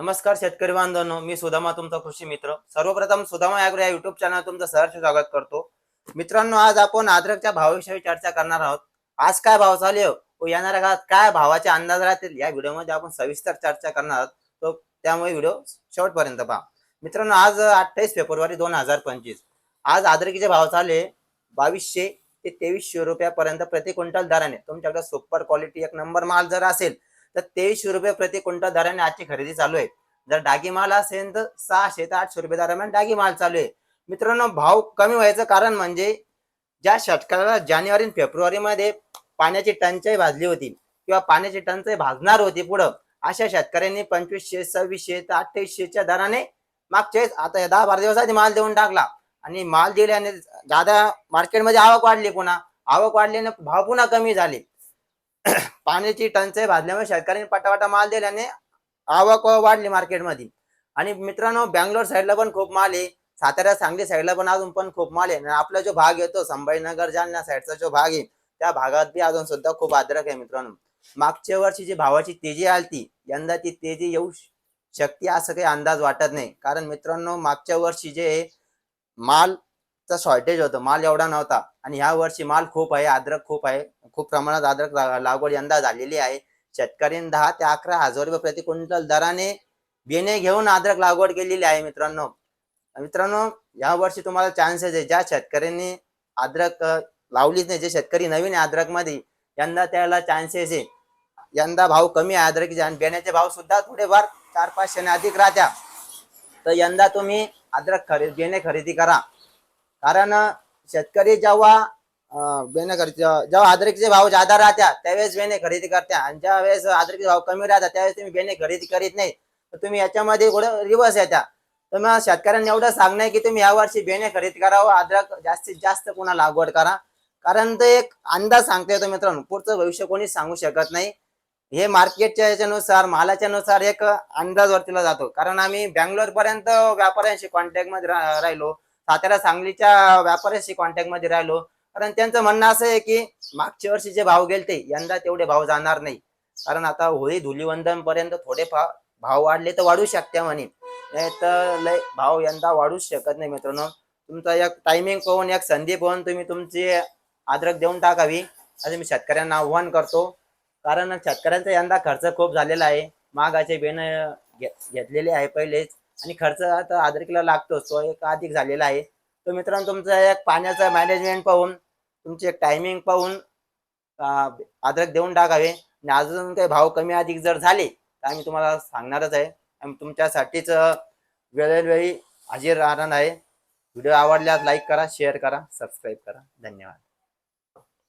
नमस्कार शेतकरी बांधवांनो मी सुदामा तुमचा कृषी मित्र. सर्वप्रथम सुदामा ॲग्रो या युट्यूब चॅनल तुमचं सहर्ष स्वागत करतो. मित्रांनो आज आपण अद्रकच्या भावाविषयी चर्चा करणार आहोत. आज काय भाव चालू आहे? व येणाऱ्या काळात काय भावाचे अंदाज राहतील? या व्हिडिओमध्ये आपण सविस्तर चर्चा करणार आहोत. तो त्यामुळे व्हिडिओ शेवटपर्यंत पहा. मित्रांनो आज अठ्ठावीस फेब्रुवारी दोन हजार पंचवीस. आज आद्रकीचे भाव चालू बावीसशे ते तेवीसशे रुपयापर्यंत प्रति क्विंटल दराने. तुमच्याकडे सुपर क्वालिटी एक नंबर माल जर असेल तर तेवीसशे रुपये प्रति क्विंटल दराने आजची खरेदी चालू आहे. जर डागी माल असेल तर सहाशे ते आठशे रुपये दरम्यान डागी माल चालू आहे. मित्रांनो भाव कमी व्हायचं कारण म्हणजे ज्या शेतकऱ्याला जानेवारी आणि फेब्रुवारीमध्ये पाण्याची टंचाई भाजली होती किंवा पाण्याची टंचाई भाजणार होती पुढं अशा शेतकऱ्यांनी पंचवीसशे सव्वीसशे ते अठ्ठावीसशेच्या दराने मागच्या आता दहा बारा दिवस आधी माल देऊन टाकला. आणि माल दिल्याने दादा मार्केटमध्ये आवक वाढली पुन्हा आवक वाढल्याने भाव पुन्हा कमी झाले. पाण्याची टंचाई भाजल्यामुळे शेतकऱ्यांनी पटापटा माल दिल्याने आवक वाढली मार्केटमध्ये आणि मित्रांनो बँगलोर साईडला पण खूप माल आहे. सातारा सांगली साईडला पण अजून पण खूप माल आहे. आणि आपला जो भाग येतो संभाजीनगर जालना साईडचा जो भाग आहे त्या भागात बी अजून सुद्धा खूप आदरक आहे मित्रांनो. मागच्या वर्षी जी भावाची तेजी आलती यंदा ती तेजी येऊ शकते असं काही अंदाज वाटत नाही. कारण मित्रांनो मागच्या वर्षी जे मालचा शॉर्टेज होतं. माल एवढा नव्हता. आणि ह्या वर्षी माल खूप आहे अद्रक खूप आहे. खूप प्रमाणात अद्रक लागवड यंदा झालेली आहे. शेतकऱ्यांनी दहा ते अकरा हजार रुपये प्रति क्विंटल दराने बियाणे घेऊन अद्रक लागवड केलेली आहे मित्रांनो. मित्रांनो या वर्षी तुम्हाला चान्सेस आहे ज्या शेतकऱ्यांनी अद्रक लावलीच नाही जे शेतकरी नवीन आहे अद्रकमध्ये यंदा त्याला चान्सेस आहे. यंदा भाव कमी आहे अद्रकीचे आणि बियाण्याचे भाव सुद्धा थोडेफार चार पाचशे अधिक राहत्या. तर यंदा तुम्ही अद्रक खरेदी बियाणे खरेदी करा. कारण शेतकरी जेव्हा बेने बेणे खरेदी जेव्हा अद्रकीचे भाव जादा राहत्या त्यावेळेस बेने खरेदी करत्या. आणि ज्या वेळेस अद्रकीचे भाव कमी राहतात त्यावेळेस तुम्ही बेने खरेदी करीत नाही. तर तुम्ही याच्यामध्ये थोडं रिवर्स येत्या. तर मग शेतकऱ्यांनी एवढं सांगणं आहे की तुम्ही या वर्षी बेणे खरेदी करावं अद्रक जास्तीत जास्त पुन्हा लागवड करा. कारण ते एक अंदाज सांगतोय तो मित्रांनो. पुढचं भविष्य कोणीच सांगू शकत नाही. हे मार्केटच्या याच्यानुसार मालाच्या नुसार एक अंदाज वरतीला जातो. कारण आम्ही बँगलोर पर्यंत व्यापाऱ्यांशी कॉन्टॅक्टमध्ये राहिलो. सातारा सांगलीच्या व्यापाऱ्यांशी कॉन्टॅक्टमध्ये राहिलो. कारण त्यांचं म्हणणं असं आहे की मागच्या वर्षी जे भाव गेलते यंदा तेवढे भाव जाणार नाही. कारण आता होळी धुलीवंदन पर्यंत थोडे भाव वाढले तर वाढू शकते म्हणे. नाही तर लय भाव यंदा वाढूच शकत नाही मित्रांनो. तुमचा एक टायमिंग पाहून एक संधी पाहून तुम्ही तुमची आद्रक देऊन टाकावी. असं मी शेतकऱ्यांना आव्हान करतो. कारण शेतकऱ्यांचा यंदा खर्च खूप झालेला आहे. महागाचे बेन घेतलेले आहे पहिलेच. आणि खर्च आता अद्रकीला लागतोच. तो एक अधिक झालेला आहे. तर मित्रांनो तुमचं एक पाण्याचं मॅनेजमेंट पाहून तुमचे एक टायमिंग पाहून अं, अद्रक देऊन टाकावे. आणि अजून काही भाव कमी अधिक जर झाले तर आम्ही तुम्हाला सांगणारच आहे. आम्ही तुमच्यासाठीच वेळोवेळी हजर राहणार आहे. व्हिडिओ आवडल्यास लाईक करा शेअर करा सबस्क्राईब करा. धन्यवाद.